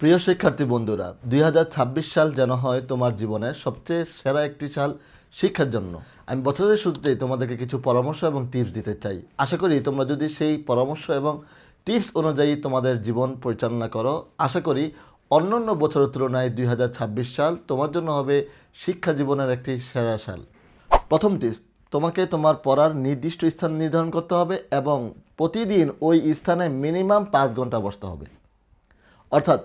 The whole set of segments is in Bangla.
প্রিয় শিক্ষার্থী বন্ধুরা, দুই হাজার ছাব্বিশ সাল যেন হয় তোমার জীবনের সবচেয়ে সেরা একটি সাল শিক্ষার জন্য। আমি বছরের শুরুতেই তোমাদেরকে কিছু পরামর্শ এবং টিপস দিতে চাই। আশা করি তোমরা যদি সেই পরামর্শ এবং টিপস অনুযায়ী তোমাদের জীবন পরিচালনা করো, আশা করি অন্যান্য বছরের তুলনায় দুই হাজার ছাব্বিশ সাল তোমার জন্য হবে শিক্ষা জীবনের একটি সেরা সাল। প্রথম টিপস, তোমাকে তোমার পড়ার নির্দিষ্ট স্থান নির্ধারণ করতে হবে এবং প্রতিদিন ওই স্থানে মিনিমাম পাঁচ ঘণ্টা বসতে হবে। অর্থাৎ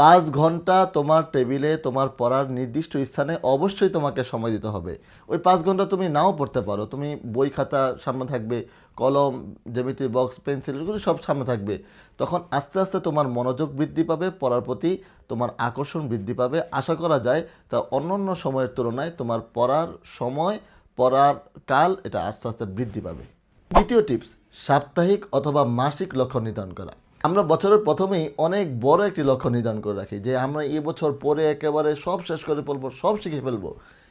পাঁচ ঘণ্টা তোমার টেবিলে তোমার পড়ার নির্দিষ্ট স্থানে অবশ্যই তোমাকে সময় দিতে হবে। ওই পাঁচ ঘণ্টা তুমি নাও পড়তে পারো। তুমি বই খাতা সামনে থাকবে, কলম জ্যামিতি বক্স, পেন্সিল এগুলো সব সামনে থাকবে। তখন আস্তে আস্তে তোমার মনোযোগ বৃদ্ধি পাবে, পড়ার প্রতি তোমার আকর্ষণ বৃদ্ধি পাবে। আশা করা যায় তা অন্য অন্য সময়ের তুলনায় তোমার পড়ার সময়, পড়ার কাল এটা আস্তে আস্তে বৃদ্ধি পাবে। দ্বিতীয় টিপস, সাপ্তাহিক অথবা মাসিক লক্ষ্য নির্ধারণ করা। আমরা বছরের প্রথমেই অনেক বড় একটি লক্ষ্য নির্ধারণ করে রাখি যে আমরা এই বছর পরে একেবারে সব শেষ করে ফেলব, সব শিখে ফেলব।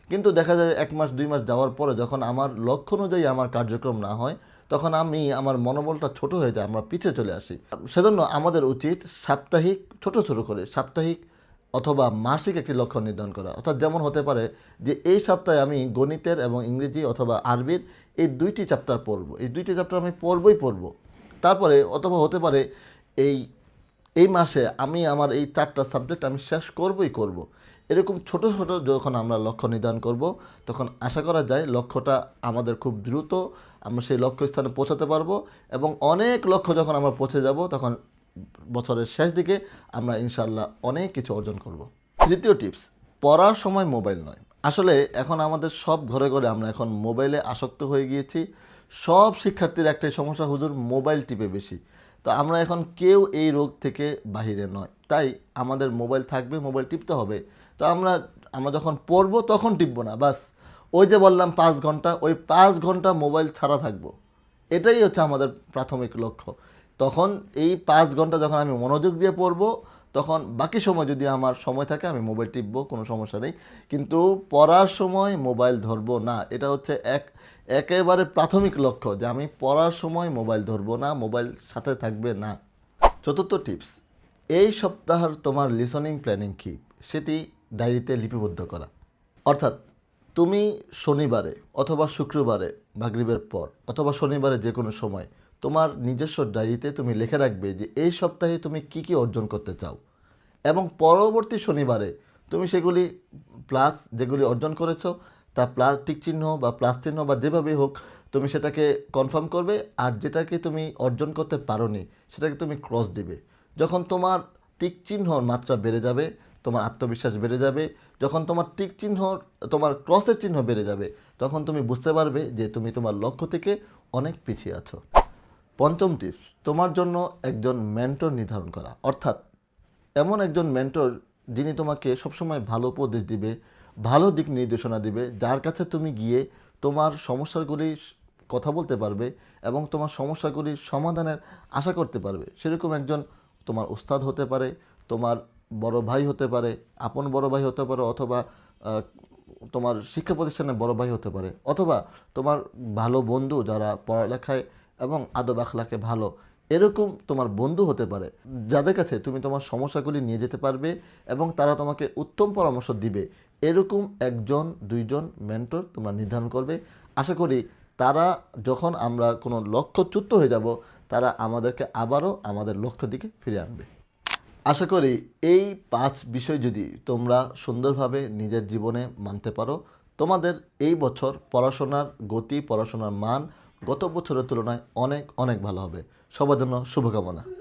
কিন্তু দেখা যায় এক মাস, দুই মাস যাওয়ার পরে যখন আমার লক্ষ্য অনুযায়ী আমার কার্যক্রম না হয়, তখন আমি আমার মনোবলটা ছোট হয়ে যায়, আমরা পিছিয়ে চলে আসি। সেজন্য আমাদের উচিত সাপ্তাহিক, ছোট ছোট করে সাপ্তাহিক অথবা মাসিক একটি লক্ষ্য নির্ধারণ করা। অর্থাৎ যেমন হতে পারে যে এই সপ্তাহে আমি গণিতের এবং ইংরেজি অথবা আরবির এই দুইটি চ্যাপ্টার পড়ব। এই দুইটি চ্যাপ্টার আমি পড়বই পড়ব। তারপরে অথবা হতে পারে এই এই মাসে আমি আমার এই চারটা সাবজেক্ট আমি শেষ করবই করব। এরকম ছোট ছোট যখন আমরা লক্ষ্য নির্ধারণ করব, তখন আশা করা যায় লক্ষ্যটা আমাদের খুব দ্রুত আমরা সেই লক্ষ্য স্থানে পৌঁছাতে পারব এবং অনেক লক্ষ্য যখন আমরা পৌঁছে যাব, তখন বছরের শেষ দিকে আমরা ইনশাল্লাহ অনেক কিছু অর্জন করব। তৃতীয় টিপস পড়ার সময় মোবাইল নয়। আসলে এখন আমাদের সব ঘরে ঘরে আমরা এখন মোবাইলে আসক্ত হয়ে গিয়েছি। সব শিক্ষার্থীর একটাই সমস্যা, হুজুর মোবাইল টিপে বেশি। তো আমরা এখন কেউ এই রোগ থেকে বাহিরে নয়। তাই আমাদের মোবাইল থাকবে, মোবাইল টিপতে হবে। তো আমরা আমরা যখন পড়ব তখন টিপবো না, বাস। ওই যে বললাম পাঁচ ঘণ্টা, ওই পাঁচ ঘণ্টা মোবাইল ছাড়া থাকব। এটাই হচ্ছে আমাদের প্রাথমিক লক্ষ্য। তখন এই পাঁচ ঘণ্টা যখন আমি মনোযোগ দিয়ে পড়ব তখন বাকি সময় যদি আমার সময় থাকে, আমি মোবাইল টিপবো, কোনো সমস্যা নেই। কিন্তু পড়ার সময় মোবাইল ধরবো না। এটা হচ্ছে এক, একেবারে প্রাথমিক লক্ষ্য যে আমি পড়ার সময় মোবাইল ধরবো না মোবাইল সাথে থাকবে না। চতুর্থ টিপস এই সপ্তাহের তোমার লিসনিং প্ল্যানিং কী? সেটি ডায়েরিতে লিপিবদ্ধ করা। অর্থাৎ তুমি শনিবারে অথবা শুক্রবারে মাগরিবের পর অথবা শনিবারে যে কোনো সময় তোমার নিজস্ব ডায়েরিতে তুমি লিখে রাখবে যে এই সপ্তাহে তুমি কি কি অর্জন করতে চাও। এবং পরবর্তী শনিবারে তুমি সেগুলি প্লাস যেগুলি অর্জন করেছ, তা প্লাস টিক চিহ্ন বা প্লাস চিহ্ন বা যেভাবেই হোক, তুমি সেটাকে কনফার্ম করবে আর যেটাকে তুমি অর্জন করতে পারোনি, সেটাকে তুমি ক্রস দিবে। যখন তোমার টিক চিহ্নর মাত্রা বেড়ে যাবে, তোমার আত্মবিশ্বাস বেড়ে যাবে, যখন তোমার টিক চিহ্ন, তোমার ক্রসের চিহ্ন বেড়ে যাবে, তখন তুমি বুঝতে পারবে যে তুমি তোমার লক্ষ্য থেকে অনেক পিছিয়ে আছো। পঞ্চম টিপস, তোমার জন্য একজন মেন্টর নির্ধারণ করা। অর্থাৎ, এমন একজন মেন্টর যিনি তোমাকে সবসময় ভালো উপদেশ দিবে, ভালো দিক নির্দেশনা দিবে, যার কাছে তুমি গিয়ে তোমার সমস্যাগুলি কথা বলতে পারবে এবং তোমার সমস্যাগুলির সমাধানের আশা করতে পারবে। সেরকম একজন তোমার উস্তাদ হতে পারে, তোমার বড় ভাই হতে পারে, আপন বড় ভাই হতে পারে অথবা তোমার শিক্ষা প্রতিষ্ঠানে বড় ভাই হতে পারে। অথবা, তোমার ভালো বন্ধু যারা পড়ালেখায় এবং আদব আখলাকে ভালো, এরকম তোমার বন্ধু হতে পারে, যাদের কাছে তুমি তোমার সমস্যাগুলি নিয়ে যেতে পারবে এবং তারা তোমাকে উত্তম পরামর্শ দিবে। এরকম একজন, দুইজন মেন্টর তোমরা নির্ধারণ করবে। আশা করি তারা যখন আমরা কোনো লক্ষ্যচ্যুত হয়ে যাব, তারা আমাদেরকে আবারও আমাদের লক্ষ্য দিকে ফিরে আনবে। আশা করি এই পাঁচ বিষয় যদি তোমরা সুন্দরভাবে নিজের জীবনে মানতে পারো, তোমাদের এই বছর পড়াশোনার গতি, পড়াশোনার মান গত বছরের তুলনায় অনেক অনেক ভালো হবে। সবার জন্য শুভকামনা।